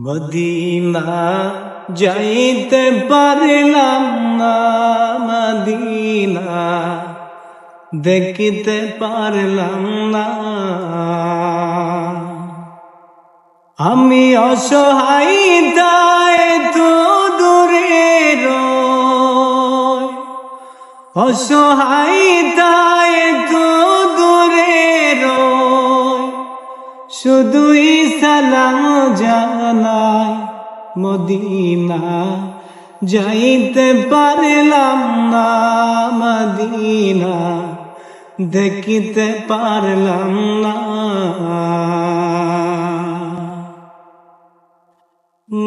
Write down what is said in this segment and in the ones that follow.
Medina যাইতে পারলাম না, মদিনা দেখিতে পারলাম না। আমি অসহায় দায় তো দূরে অসহায় দায় তো শুধুই সালাম জানাই মদিনা যাইতে পারলাম না মদিনা, দেখিতে পারলাম না।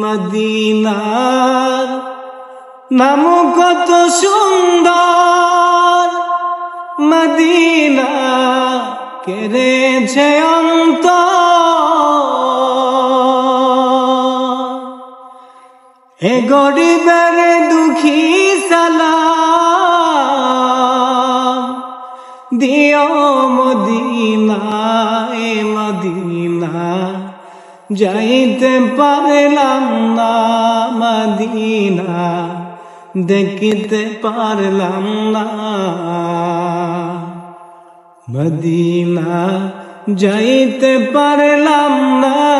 মদিনার নাম কত সুন্দর, মদিনা কেড়েছে অন্ত এ গরিবের দুঃখী সালাম, দিও মদিনা এ মদিনা, যাইতে পারলাম না মদিনা, দেখিতে পারলাম না মদিনা, যাইতে পারলাম না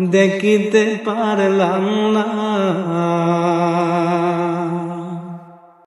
দেখিতে পারলাম না।